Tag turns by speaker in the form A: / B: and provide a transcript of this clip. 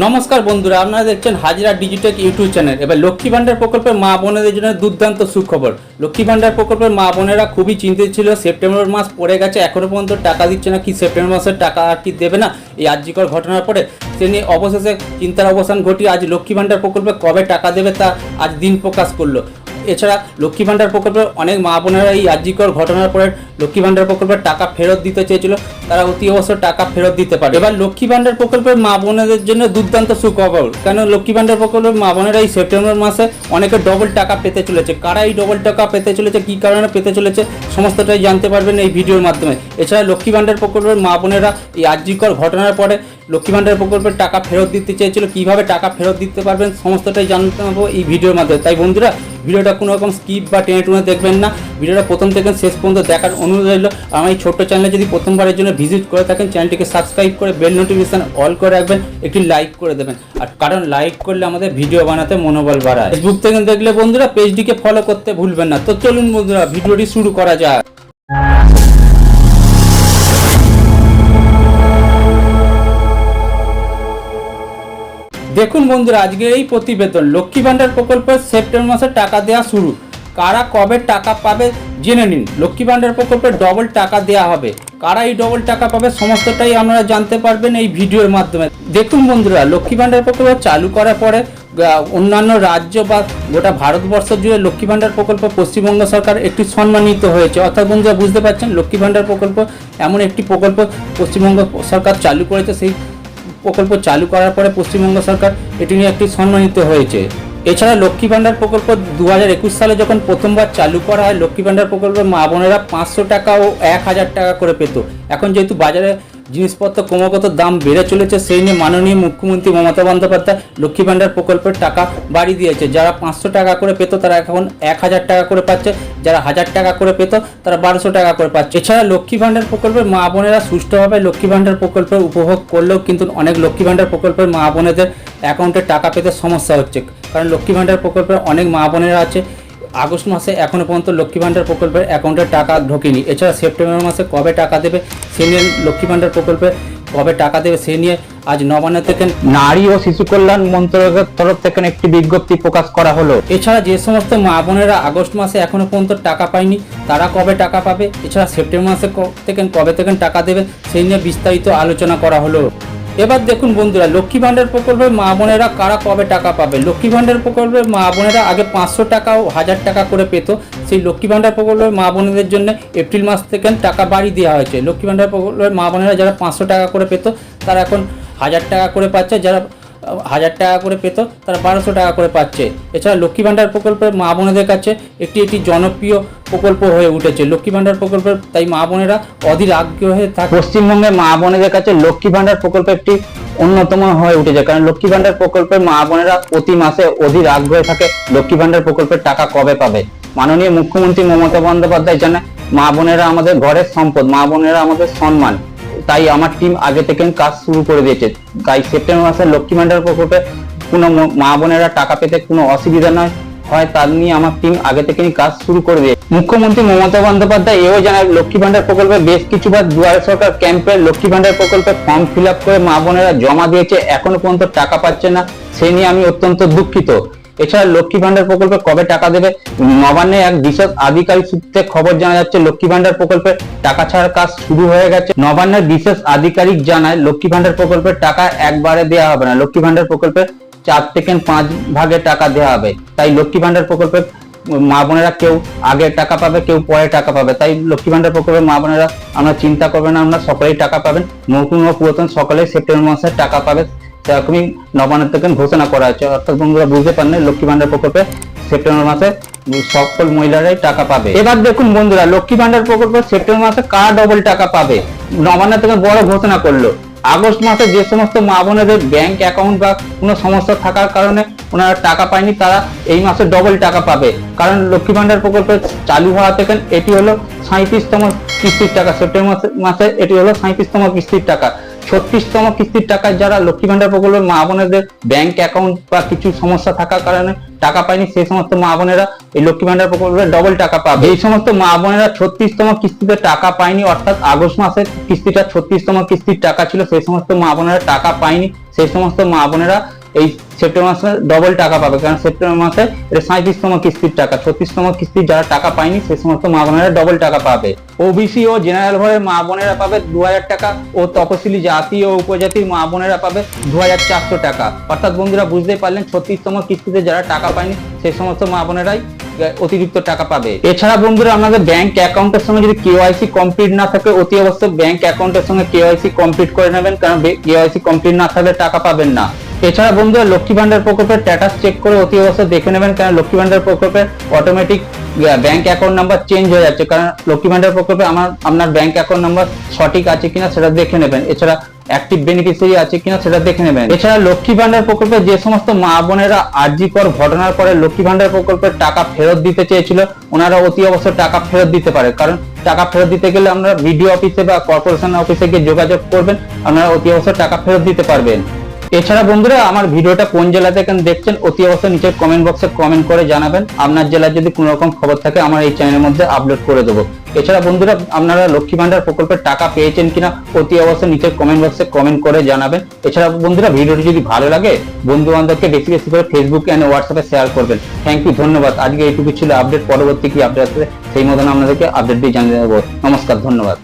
A: নমস্কার বন্ধুরা, আপনারা দেখছেন হাজিরা ডিজিটেক ইউটিউব চ্যানেল। এবার লক্ষ্মী ভান্ডার প্রকল্পের মা বোনেদের জন্য দুর্দান্ত সুখবর। লক্ষ্মী ভান্ডার প্রকল্পের মা বোনেরা খুবই চিন্তিত ছিল, সেপ্টেম্বর মাস পড়ে গেছে এখনও পর্যন্ত টাকা দিচ্ছে না, কি সেপ্টেম্বর মাসের টাকা আর কি দেবে না? এই আর্যিকর ঘটনার পরে সে নিয়ে অবশেষে চিন্তার অবসান ঘটিয়ে আজ লক্ষ্মী ভান্ডার প্রকল্পে কবে টাকা দেবে তা আজ দিন প্রকাশ করল। এছাড়া লক্ষ্মী ভান্ডার প্রকল্পের অনেক মা বোনেরা এই আর্যিকর ঘটনার পরে লক্ষ্মী ভান্ডার প্রকল্পের টাকা ফেরত দিতে চেয়েছিল। তারা অতি অবশ্য টাকা ফেরত দিতে পারে। এবার লক্ষ্মী ভান্ডার প্রকল্পের মা বোনেদের জন্য দুর্দান্ত সুখবর। কেন লক্ষ্মী ভান্ডার প্রকল্পের মা বোনেরা এই সেপ্টেম্বর মাসে অনেকে ডবল টাকা পেতে চলেছে। কারা এই ডবল টাকা পেতে চলেছে? কী কারণে পেতে চলেছে? সমস্তটাই জানতে পারবেন এই ভিডিওর মাধ্যমে। এছাড়া লক্ষ্মী ভান্ডার প্রকল্পের মা বোনেরা এই আর্যিকর ঘটনার পরে লক্ষ্মী ভান্ডার প্রকল্পের টাকা ফেরত দিতে চেয়েছিল, কীভাবে টাকা ফেরত দিতে পারবেন সমস্তটাই জানতে পারব এই ভিডিওর মাধ্যমে। তাই বন্ধুরা, ভিডিওটা কোনো রকম স্কিপ বা টেনে টুনে দেখবেন না। ভিডিওটা প্রথম থেকে শেষ পর্যন্ত দেখার অনুরোধ রইল। আমার এই ছোট্ট চ্যানেলে যদি প্রথমবারের জন্য ভিজিট করে থাকেন, চ্যানেলটিকে সাবস্ক্রাইব করে বেল নোটিফিকেশন অল করে রাখবেন, একটি লাইক করে দেবেন। আর কারণ লাইক করলে আমাদের ভিডিও বানাতে মনোবল বাড়ায়। ফেসবুক থেকে দেখলে বন্ধুরা, পেজটিকে ফলো করতে ভুলবেন না। তো চলুন বন্ধুরা, ভিডিওটি শুরু করা যাক। দেখুন বন্ধুরা আজকে এই প্রতিবেদন, লক্ষ্মী ভান্ডার প্রকল্পের সেপ্টেম্বর মাসে টাকা দেওয়া শুরু। কারা কবে টাকা পাবে জেনে নিন। লক্ষ্মী ভান্ডার প্রকল্পে ডবল টাকা দেওয়া হবে। কারা এই ডবল টাকা পাবে সমস্তটাই আপনারা জানতে পারবেন এই ভিডিওর মাধ্যমে। দেখুন বন্ধুরা, লক্ষ্মী ভান্ডার প্রকল্প চালু করার পরে অন্যান্য রাজ্য বা গোটা ভারতবর্ষ জুড়ে লক্ষ্মী ভান্ডার প্রকল্প পশ্চিমবঙ্গ সরকার একটি সম্মানিত হয়েছে। অর্থাৎ বন্ধুরা, বুঝতে পারছেন, লক্ষ্মী ভান্ডার প্রকল্প এমন একটি প্রকল্প পশ্চিমবঙ্গ সরকার চালু করেছে, সেই প্রকল্প চালু করার পরে পশ্চিমবঙ্গ সরকার এটি নিয়ে একটি সম্মানিত হয়েছে। এছাড়া লক্ষ্মী ভাণ্ডার প্রকল্প দু হাজার একুশ সালে যখন প্রথমবার চালু করা হয়, লক্ষ্মী ভাণ্ডার প্রকল্পের মা বোনেরা পাঁচশো টাকা ও এক হাজার টাকা করে পেত। এখন যেহেতু বাজারে জিনিসপত্র ক্রমাগত দাম বেড়ে চলেছে, সেই নিয়ে মাননীয় মুখ্যমন্ত্রী মমতা বন্দ্যোপাধ্যায় লক্ষ্মী ভান্ডার প্রকল্পের টাকা বাড়িয়ে দিয়েছে। যারা পাঁচশো টাকা করে পেত, তারা এখন এক হাজার টাকা করে পাচ্ছে। যারা হাজার টাকা করে পেত, তারা বারোশো টাকা করে পাচ্ছে। এছাড়া লক্ষ্মী ভান্ডার প্রকল্পের মা বোনেরা সুষ্ঠুভাবে লক্ষ্মী ভান্ডার প্রকল্পের উপভোগ করলেও কিন্তু অনেক লক্ষ্মী ভান্ডার প্রকল্পের মা বোনেদের অ্যাকাউন্টে টাকা পেতে সমস্যা হচ্ছে। কারণ লক্ষ্মী ভান্ডার প্রকল্পের অনেক মা বোনেরা আছে আগস্ট মাসে এখনও পর্যন্ত লক্ষ্মী ভান্ডার প্রকল্পের অ্যাকাউন্টে টাকা ঢোকেনি। এছাড়া সেপ্টেম্বর মাসে কবে টাকা দেবে সে নিয়ে লক্ষ্মী ভান্ডার প্রকল্পে কবে টাকা দেবে সে নিয়ে আজ নবান্ন থেকে
B: নারী ও শিশু কল্যাণ মন্ত্রকের তরফ থেকে একটি বিজ্ঞপ্তি প্রকাশ করা হলো।
A: এছাড়া যে সমস্ত মা বোনেরা আগস্ট মাসে এখনও পর্যন্ত টাকা পায়নি, তারা কবে টাকা পাবে? এছাড়া সেপ্টেম্বর মাসে থেকে কবে থেকে টাকা দেবে সেই নিয়ে বিস্তারিত আলোচনা করা হলো। এবার দেখুন বন্ধুরা, লক্ষ্মী ভাণ্ডার প্রকল্পে মা বোনেরা কারা কবে টাকা পাবে? লক্ষ্মী ভাণ্ডার প্রকল্পে মা বোনেরা আগে পাঁচশো টাকা ও হাজার টাকা করে পেত। সেই লক্ষ্মী ভাণ্ডার প্রকল্পে মা বোনেদের জন্য এপ্রিল মাস থেকে টাকা বাড়ি দেওয়া হয়েছে। লক্ষ্মী ভাণ্ডার প্রকল্পে মা বোনেরা যারা পাঁচশো টাকা করে পেত, তারা এখন হাজার টাকা করে পাচ্ছে। যারা হাজার টাকা করে পেত, তারা বারোশো টাকা করে পাচ্ছে। এছাড়া লক্ষ্মী ভান্ডার প্রকল্পের মা বোনেদের কাছে একটি একটি জনপ্রিয় প্রকল্প হয়ে উঠেছে। লক্ষ্মী ভান্ডার প্রকল্পের তাই মা বোনেরা অধীর আগ্রহে থাকে
B: পশ্চিমবঙ্গে মা বোনেদের কাছে লক্ষ্মী ভান্ডার প্রকল্প একটি অন্যতম হয়ে উঠেছে, কারণ লক্ষ্মী ভান্ডার প্রকল্পের মা বোনেরা প্রতি মাসে অধীর আগ্রহে থাকে লক্ষ্মী ভান্ডার প্রকল্পের টাকা কবে পাবে। মাননীয় মুখ্যমন্ত্রী মমতা বন্দ্যোপাধ্যায় জানায়, মা বোনেরা আমাদের ঘরের সম্পদ, মা বোনেরা আমাদের সম্মান। তাই আমার টিম আগে থেকে কাজ শুরু করে দিয়েছে। তাই সেপ্টেম্বর মাসে লক্ষ্মী ভান্ডার প্রকল্পে কোনো মা বোনেরা টাকা পেতে কোনো অসুবিধা নয় হয় তার নিয়ে আমার টিম আগে থেকেই কাজ শুরু করে দিয়ে মুখ্যমন্ত্রী মমতা বন্দ্যোপাধ্যায় এও জানায়, লক্ষ্মী ভান্ডার প্রকল্পে বেশ কিছুবার দুয়ারে সরকার ক্যাম্পে লক্ষ্মী ভান্ডার প্রকল্পে ফর্ম ফিল করে মা বোনেরা জমা দিয়েছে। এখনও পর্যন্ত টাকা পাচ্ছে না। সে নিয়ে আমি অত্যন্ত দুঃখিত। এছাড়া লক্ষ্মী ভান্ডার প্রকল্পে কবে টাকা দেবে? নবান্নে এক বিশেষ আধিকারিক সূত্রে খবর জানা যাচ্ছে, লক্ষ্মী ভান্ডার প্রকল্পে টাকা ছাড়ার কাজ শুরু হয়ে গেছে। নবান্নের বিশেষ আধিকারিক জানায়, লক্ষ্মী ভান্ডার প্রকল্পের টাকা একবারে দেওয়া হবে না। লক্ষ্মী ভান্ডার প্রকল্পে চার থেকে পাঁচ ভাগে টাকা দেওয়া হবে। তাই লক্ষ্মী ভান্ডার প্রকল্পে মা বোনেরা কেউ আগে টাকা পাবে, কেউ পরে টাকা পাবে। তাই লক্ষ্মী ভান্ডার প্রকল্পে মা বোনেরা আমরা চিন্তা করবেন আমরা সকলেই টাকা পাবেন। নতুন ও পুরাতন সকলেই সেপ্টেম্বর মাসে টাকা পাবে সেরকমই নবান্ন থেকে ঘোষণা করা হয়েছে। অর্থাৎ বন্ধুরা বুঝতে পারেন লক্ষ্মী ভান্ডার প্রকল্পে সেপ্টেম্বর মাসে সকল মহিলারাই টাকা পাবে। এবার দেখুন বন্ধুরা, লক্ষ্মী ভান্ডার প্রকল্পে সেপ্টেম্বর মাসে কার ডবল টাকা পাবে? নবান্ন থেকে বড় ঘোষণা করল। আগস্ট মাসে যে সমস্ত মা বোনেদের ব্যাংক অ্যাকাউন্ট বা কোনো সমস্যা থাকার কারণে ওনারা টাকা পায়নি, তারা এই মাসে ডবল টাকা পাবে। কারণ লক্ষ্মী ভান্ডার প্রকল্প চালু হওয়া থেকে এটি হলো সাঁত্রিশতম কিস্তির টাকা। সেপ্টেম্বর মাসে- এটি হলো সাঁত্রিশতম কিস্তির টাকা। ছত্রিশতম কিস্তির টাকা যারা লক্ষ্মী ভান্ডার প্রকল্পের মা বোনেদের ব্যাংক অ্যাকাউন্ট বা কিছু সমস্যা থাকার কারণে
A: টাকা পায়নি, সেই সমস্ত মা বোনেরা এই লক্ষ্মী ভান্ডার প্রকল্পে ডবল টাকা পাবে। এই সমস্ত মা বোনেরা ছত্রিশতম কিস্তিতে টাকা পায়নি, অর্থাৎ আগস্ট মাসের কিস্তিটা ছত্রিশতম কিস্তির টাকা ছিল, সেই সমস্ত মা বোনেরা টাকা পায়নি, সেই সমস্ত মা বোনেরা এই সেপ্টেম্বর মাসে ডবল টাকা পাবে। কারণ সেপ্টেম্বর মাসে এটা সাঁত্রিশতম কিস্তির টাকা। ছত্রিশতম কিস্তির যারা টাকা পায়নি, সেই সমস্ত মা বোনেরা ডবল টাকা পাবে। ওবিসি ও জেনারেল ঘরের মা বোনেরা পাবে দু হাজার টাকা ও তপশিলি জাতি ও উপজাতির মা বোনেরা পাবে দু হাজার চারশো টাকা। অর্থাৎ বন্ধুরা বুঝতেই পারলেন, ছত্রিশতম কিস্তিতে যারা টাকা পায়নি, সেই সমস্ত মা বোনেরাই অতিরিক্ত টাকা পাবে। এছাড়া বন্ধুরা আমাদের ব্যাংক অ্যাকাউন্টের সঙ্গে যদি কেওয়াইসি কমপ্লিট না থাকে, অতি অবশ্যই ব্যাংক অ্যাকাউন্টের সঙ্গে কেওয়াইসি কমপ্লিট করে নেবেন। কারণ কেওয়াইসি কমপ্লিট না থাকলে টাকা পাবেন না। এছাড়া বন্ধুরা লক্ষ্মী ভান্ডার প্রকল্পের স্ট্যাটাস চেক করে অতি অবশ্যই দেখে নেবেন, কারণ লক্ষ্মী ভান্ডার প্রকল্পের automatic bank account number change হয়ে যাচ্ছে। কারণ লক্ষ্মী ভান্ডার প্রকল্পে আমার, আপনার ব্যাংক অ্যাকাউন্ট নাম্বার সঠিক আছে কিনা সেটা দেখে নেবেন। এছাড়া অ্যাক্টিভ বেনিফিসিয়ারি আছে কিনা সেটা দেখে নেবেন। এছাড়া লক্ষ্মী ভান্ডার প্রকল্পে যে সমস্ত মা বোনেরা আরজিকর ঘটনার পরে লক্ষ্মী ভান্ডার প্রকল্পের টাকা ফেরত দিতে চেয়েছিল, ওনারা অতি অবশ্যই টাকা ফেরত দিতে পারে। কারণ টাকা ফেরত দিতে গেলে আমরা বিডিও অফিসে বা কর্পোরেশন অফিসে গিয়ে যোগাযোগ করবেন, আপনারা অতি অবশ্যই টাকা ফেরত দিতে পারবেন। এছাড়া বন্ধুরা, আমার ভিডিওটা কোন জেলা থেকে দেখছেন, অতি অবশ্যই নিচের কমেন্ট বক্সে কমেন্ট করে জানাবেন। আপনার জেলার যদি কোনো রকম খবর থাকে, আমার এই চ্যানেলের মধ্যে আপলোড করে দেবো। এছাড়া বন্ধুরা, আপনারা লক্ষ্মী ভান্ডার প্রকল্পের টাকা পেয়েছেন কিনা, অতি অবশ্যই নিচের কমেন্ট বক্সে কমেন্ট করে জানাবেন। এছাড়া বন্ধুরা, ভিডিওটি যদি ভালো লাগে বন্ধু বান্ধবকে বেশি বেশি করে ফেসবুক এন্ড হোয়াটসঅ্যাপে শেয়ার করবেন। থ্যাংক ইউ ধন্যবাদ। আজকে এইটুকু ছিল আপডেট পরবর্তী কি আপডেট আসবে সেই মতন আপনাদেরকে আপডেট দিয়ে জানিয়ে দেবো। নমস্কার, ধন্যবাদ।